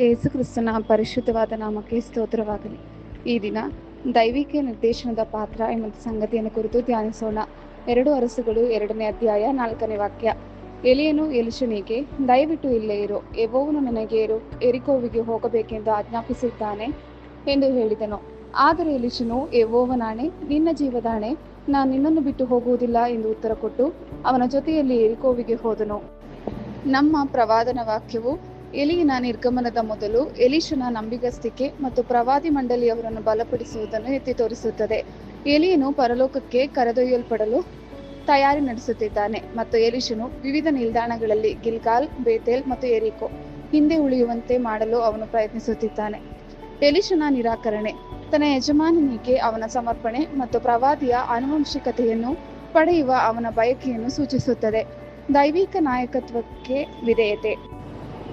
ಯೇಸು ಕ್ರಿಸ್ತನ ಪರಿಶುದ್ಧವಾದ ನಾಮಕ್ಕೆ ಸ್ತೋತ್ರವಾಗಲಿ. ಈ ದಿನ ದೈವಿಕ ನಿರ್ದೇಶನದ ಪಾತ್ರ ಎಂಬ ಸಂಗತಿಯನ್ನು ಕುರಿತು ಧ್ಯಾನಿಸೋಣ. ಎರಡು ಅರಸುಗಳು, ಎರಡನೇ ಅಧ್ಯಾಯ, ನಾಲ್ಕನೇ ವಾಕ್ಯ. ಎಲಿಯನು ಎಲಿಶನಿಗೆ ದಯವಿಟ್ಟು ಇಲ್ಲೇ ಇರು. ಎವೋವನು ನನಗೆ ಇರು ಎರಿಕೋವಿಗೆ ಹೋಗಬೇಕೆಂದು ಆಜ್ಞಾಪಿಸಿದ್ದಾನೆ ಎಂದು ಹೇಳಿದನು. ಆದರೆ ಎಲಿಶನು ಎವೋವನಾಣೆ ನಿನ್ನ ಜೀವದಾಣೆ, ನಾನು ನಿನ್ನನ್ನು ಬಿಟ್ಟು ಹೋಗುವುದಿಲ್ಲ ಎಂದು ಉತ್ತರ ಕೊಟ್ಟು ಅವನ ಜೊತೆಯಲ್ಲಿ ಎರಿಕೋವಿಗೆ ಹೋದನು. ನಮ್ಮ ಪ್ರವಾದನ ವಾಕ್ಯವು ಎಲಿಯನ ನಿರ್ಗಮನದ ಮೊದಲು ಎಲಿಶನ ನಂಬಿಗಸ್ತಿಕೆ ಮತ್ತು ಪ್ರವಾದಿ ಮಂಡಳಿಯವರನ್ನು ಬಲಪಡಿಸುವುದನ್ನು ಎತ್ತಿ ತೋರಿಸುತ್ತದೆ. ಎಲಿಯನು ಪರಲೋಕಕ್ಕೆ ಕರೆದೊಯ್ಯಲ್ಪಡಲು ತಯಾರಿ ನಡೆಸುತ್ತಿದ್ದಾನೆ ಮತ್ತು ಎಲಿಶನು ವಿವಿಧ ನಿಲ್ದಾಣಗಳಲ್ಲಿ ಗಿಲ್ಗಾಲ್, ಬೇತೇಲ್ ಮತ್ತು ಎರಿಕೋ ಹಿಂದೆ ಉಳಿಯುವಂತೆ ಮಾಡಲು ಅವನು ಪ್ರಯತ್ನಿಸುತ್ತಿದ್ದಾನೆ. ಎಲಿಶನ ನಿರಾಕರಣೆ, ತನ್ನ ಯಜಮಾನನಿಗೆ ಅವನ ಸಮರ್ಪಣೆ ಮತ್ತು ಪ್ರವಾದಿಯ ಆನುವಂಶಿಕತೆಯನ್ನು ಪಡೆಯುವ ಅವನ ಬಯಕೆಯನ್ನು ಸೂಚಿಸುತ್ತದೆ. ದೈವಿಕ ನಾಯಕತ್ವಕ್ಕೆ ವಿಧೇಯತೆ.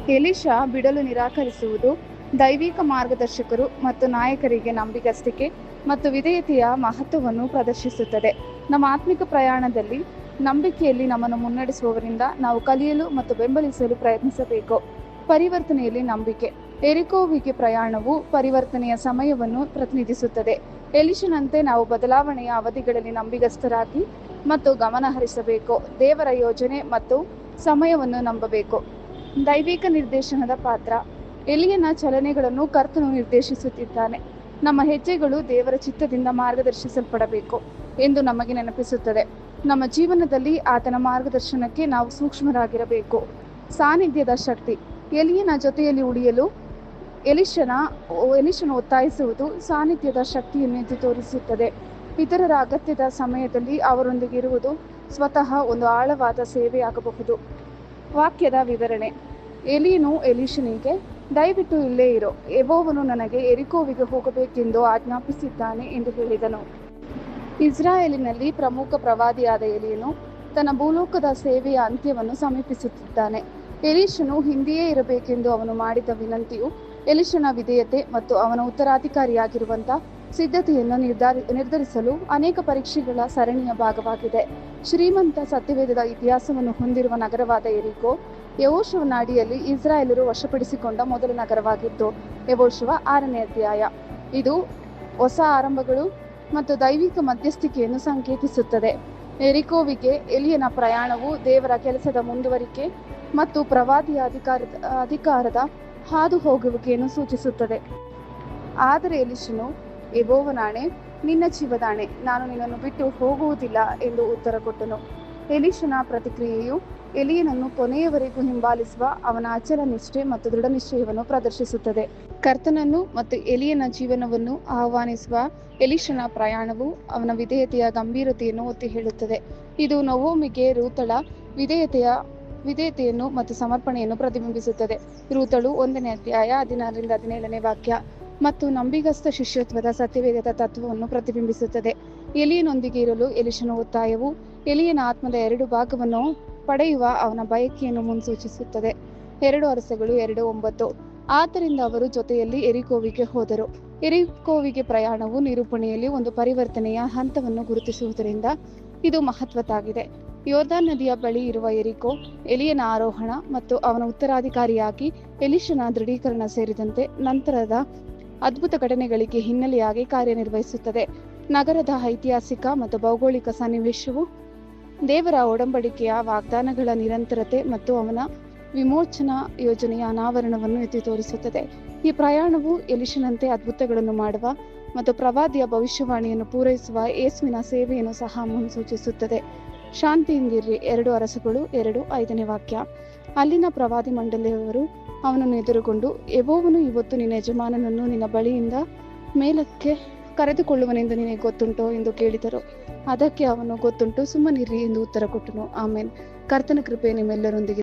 ಎಲಿಶಾ ಬಿಡಲು ನಿರಾಕರಿಸುವುದು ದೈವಿಕ ಮಾರ್ಗದರ್ಶಕರು ಮತ್ತು ನಾಯಕರಿಗೆ ನಂಬಿಗಸ್ತಿಕೆ ಮತ್ತು ವಿಧೇಯತೆಯ ಮಹತ್ವವನ್ನು ಪ್ರದರ್ಶಿಸುತ್ತದೆ. ನಮ್ಮ ಆತ್ಮಿಕ ಪ್ರಯಾಣದಲ್ಲಿ ನಂಬಿಕೆಯಲ್ಲಿ ನಮ್ಮನ್ನು ಮುನ್ನಡೆಸುವವರಿಂದ ನಾವು ಕಲಿಯಲು ಮತ್ತು ಬೆಂಬಲಿಸಲು ಪ್ರಯತ್ನಿಸಬೇಕು. ಪರಿವರ್ತನೆಯಲ್ಲಿ ನಂಬಿಕೆ. ಎರಿಕೋವಿಗೆ ಪ್ರಯಾಣವು ಪರಿವರ್ತನೆಯ ಸಮಯವನ್ನು ಪ್ರತಿನಿಧಿಸುತ್ತದೆ. ಎಲಿಶನಂತೆ ನಾವು ಬದಲಾವಣೆಯ ಅವಧಿಗಳಲ್ಲಿ ನಂಬಿಗಸ್ತರಾಗಿ ಮತ್ತು ಗಮನ ಹರಿಸಬೇಕು ದೇವರ ಯೋಜನೆ ಮತ್ತು ಸಮಯವನ್ನು ನಂಬಬೇಕು. ದೈವಿಕ ನಿರ್ದೇಶನದ ಪಾತ್ರ. ಎಲಿಯನ ಚಲನೆಗಳನ್ನು ಕರ್ತನು ನಿರ್ದೇಶಿಸುತ್ತಿದ್ದಾನೆ. ನಮ್ಮ ಹೆಜ್ಜೆಗಳು ದೇವರ ಚಿತ್ತದಿಂದ ಮಾರ್ಗದರ್ಶಿಸಲ್ಪಡಬೇಕು ಎಂದು ನಮಗೆ ನೆನಪಿಸುತ್ತದೆ. ನಮ್ಮ ಜೀವನದಲ್ಲಿ ಆತನ ಮಾರ್ಗದರ್ಶನಕ್ಕೆ ನಾವು ಸೂಕ್ಷ್ಮರಾಗಿರಬೇಕು. ಸಾನ್ನಿಧ್ಯದ ಶಕ್ತಿ. ಎಲಿಯನ ಜೊತೆಯಲ್ಲಿ ಉಳಿಯಲು ಎಲಿಶನ ಎಲಿಶನ ಒತ್ತಾಯಿಸುವುದು ಸಾನ್ನಿಧ್ಯದ ಶಕ್ತಿಯನ್ನು ಎದ್ದು ತೋರಿಸುತ್ತದೆ. ಇತರರ ಅಗತ್ಯದ ಸಮಯದಲ್ಲಿ ಅವರೊಂದಿಗೆ ಇರುವುದು ಸ್ವತಃ ಒಂದು ಆಳವಾದ ಸೇವೆಯಾಗಬಹುದು. ವಾಕ್ಯದ ವಿವರಣೆ. ಎಲಿಯನು ಎಲಿಶನಿಗೆ ದಯವಿಟ್ಟು ಇಲ್ಲೇ ಇರೋ ಎಬೋವನು ನನಗೆ ಎರಿಕೋವಿಗೆ ಹೋಗಬೇಕೆಂದು ಆಜ್ಞಾಪಿಸಿದ್ದಾನೆ ಎಂದು ಹೇಳಿದನು. ಇಸ್ರಾಯೇಲಿನಲ್ಲಿ ಪ್ರಮುಖ ಪ್ರವಾದಿಯಾದ ಎಲಿಯನು ತನ್ನ ಭೂಲೋಕದ ಸೇವೆಯ ಅಂತ್ಯವನ್ನು ಸಮೀಪಿಸುತ್ತಿದ್ದಾನೆ. ಎಲೀಶನು ಹಿಂದೆಯೇ ಇರಬೇಕೆಂದು ಅವನು ಮಾಡಿದ ವಿನಂತಿಯು ಎಲಿಶನ ವಿಧೇಯತೆ ಮತ್ತು ಅವನ ಉತ್ತರಾಧಿಕಾರಿಯಾಗಿರುವಂಥ ಸಿದ್ಧತೆಯನ್ನು ನಿರ್ಧಾರಿ, ನಿರ್ಧರಿಸಲು ಅನೇಕ ಪರೀಕ್ಷೆಗಳ ಸರಣಿಯ ಭಾಗವಾಗಿದೆ. ಶ್ರೀಮಂತ ಸತ್ಯವೇದದ ಇತಿಹಾಸವನ್ನು ಹೊಂದಿರುವ ನಗರವಾದ ಎರಿಕೋ ಯಹೋಶುವನ ಅಡಿಯಲ್ಲಿ ಇಸ್ರಾಯೇಲರು ವಶಪಡಿಸಿಕೊಂಡ ಮೊದಲ ನಗರವಾಗಿತ್ತು ಯಹೋಶುವ ಆರನೇ ಅಧ್ಯಾಯ. ಇದು ಹೊಸ ಆರಂಭಗಳು ಮತ್ತು ದೈವಿಕ ಮಧ್ಯಸ್ಥಿಕೆಯನ್ನು ಸಂಕೇತಿಸುತ್ತದೆ. ಎರಿಕೋವಿಗೆ ಎಲಿಯನ ಪ್ರಯಾಣವು ದೇವರ ಕೆಲಸದ ಮುಂದುವರಿಕೆ ಮತ್ತು ಪ್ರವಾದಿಯ ಅಧಿಕಾರದ ಅಧಿಕಾರದ ಹಾದು ಹೋಗುವಿಕೆಯನ್ನು ಸೂಚಿಸುತ್ತದೆ. ಆದರೆ ಎಲಿಶನು ಎಬೋವನಾಣೆ ನಿನ್ನ ಜೀವದಾಣೆ, ನಾನು ನಿನ್ನನ್ನು ಬಿಟ್ಟು ಹೋಗುವುದಿಲ್ಲ ಎಂದು ಉತ್ತರ ಕೊಟ್ಟನು. ಎಲಿಶನ ಪ್ರತಿಕ್ರಿಯೆಯು ಎಲಿಯನನ್ನು ಕೊನೆಯವರೆಗೂ ಹಿಂಬಾಲಿಸುವ ಅವನ ಅಚಲ ನಿಷ್ಠೆ ಮತ್ತು ದೃಢ ನಿಶ್ಚಯವನ್ನು ಪ್ರದರ್ಶಿಸುತ್ತದೆ. ಕರ್ತನನ್ನು ಮತ್ತು ಎಲಿಯನ ಜೀವನವನ್ನು ಆಹ್ವಾನಿಸುವ ಎಲಿಶನ ಪ್ರಯಾಣವು ಅವನ ವಿಧೇಯತೆಯ ಗಂಭೀರತೆಯನ್ನು ಒತ್ತಿ ಹೇಳುತ್ತದೆ. ಇದು ನವೋಮಿಗೆ ರೂತಳ ವಿಧೇಯತೆಯ ವಿಧೇಯತೆಯನ್ನು ಮತ್ತು ಸಮರ್ಪಣೆಯನ್ನು ಪ್ರತಿಬಿಂಬಿಸುತ್ತದೆ. ರೂತಳು ಒಂದನೇ ಅಧ್ಯಾಯ ಹದಿನಾರರಿಂದ ಹದಿನೇಳನೇ ವಾಕ್ಯ. ಮತ್ತು ನಂಬಿಗಸ್ತ ಶಿಷ್ಯತ್ವದ ಸತ್ಯವೇದದ ತತ್ವವನ್ನು ಪ್ರತಿಬಿಂಬಿಸುತ್ತದೆ. ಎಲಿಯನೊಂದಿಗೆ ಇರಲು ಎಲಿಶನ ಒತ್ತಾಯವು ಎಲಿಯನ ಆತ್ಮದ ಎರಡು ಭಾಗವನ್ನು ಪಡೆಯುವ ಅವನ ಬಯಕೆಯನ್ನು ಮುನ್ಸೂಚಿಸುತ್ತದೆ. ಎರಡು ಅರಸಗಳು, ಎರಡು ಒಂಬತ್ತು. ಆದ್ದರಿಂದ ಅವರು ಜೊತೆಯಲ್ಲಿ ಎರಿಕೋವಿಗೆ ಹೋದರು. ಎರಿಕೋವಿಗೆ ಪ್ರಯಾಣವು ನಿರೂಪಣೆಯಲ್ಲಿ ಒಂದು ಪರಿವರ್ತನೆಯ ಹಂತವನ್ನು ಗುರುತಿಸುವುದರಿಂದ ಇದು ಮಹತ್ವದ್ದಾಗಿದೆ. ಯೋರ್ಧಾನ್ ನದಿಯ ಬಳಿ ಇರುವ ಎರಿಕೋ, ಎಲಿಯನ ಆರೋಹಣ ಮತ್ತು ಅವನ ಉತ್ತರಾಧಿಕಾರಿಯಾಗಿ ಎಲಿಶನ ದೃಢೀಕರಣ ಸೇರಿದಂತೆ ನಂತರದ ಅದ್ಭುತ ಘಟನೆಗಳಿಗೆ ಹಿನ್ನೆಲೆಯಾಗಿ ಕಾರ್ಯನಿರ್ವಹಿಸುತ್ತದೆ. ನಗರದ ಐತಿಹಾಸಿಕ ಮತ್ತು ಭೌಗೋಳಿಕ ಸನ್ನಿವೇಶವು ದೇವರ ಒಡಂಬಡಿಕೆಯ ವಾಗ್ದಾನಗಳ ನಿರಂತರತೆ ಮತ್ತು ಅವನ ವಿಮೋಚನಾ ಯೋಜನೆಯ ಅನಾವರಣವನ್ನು ಎತ್ತಿ ತೋರಿಸುತ್ತದೆ. ಈ ಪ್ರಯಾಣವು ಎಲಿಶನಂತೆ ಅದ್ಭುತಗಳನ್ನು ಮಾಡುವ ಮತ್ತು ಪ್ರವಾದಿಯ ಭವಿಷ್ಯವಾಣಿಯನ್ನು ಪೂರೈಸುವ ಯೇಸುವಿನ ಸೇವೆಯನ್ನು ಸಹ ಮುನ್ಸೂಚಿಸುತ್ತದೆ. ಶಾಂತಿಯಿಂದಿರಿ ಎರಡು ಅರಸುಗಳು, ಎರಡು ಐದನೇ ವಾಕ್ಯ. ಅಲ್ಲಿನ ಪ್ರವಾದಿ ಮಂಡಳಿಯವರು ಅವನನ್ನು ಎದುರುಗೊಂಡು ಎಬೋವನು ಇವತ್ತು ನಿನ್ನ ಯಜಮಾನನನ್ನು ನಿನ್ನ ಬಳಿಯಿಂದ ಮೇಲಕ್ಕೆ ಕರೆದುಕೊಳ್ಳುವನೆಂದು ನಿನಗೆ ಗೊತ್ತುಂಟೋ ಎಂದು ಕೇಳಿದರು. ಅದಕ್ಕೆ ಅವನು ಗೊತ್ತುಂಟು, ಸುಮ್ಮನಿರಿ ಎಂದು ಉತ್ತರ ಕೊಟ್ಟನು. ಆಮೇನ್. ಕರ್ತನ ಕೃಪೆ ನಿಮ್ಮೆಲ್ಲರೊಂದಿಗೆ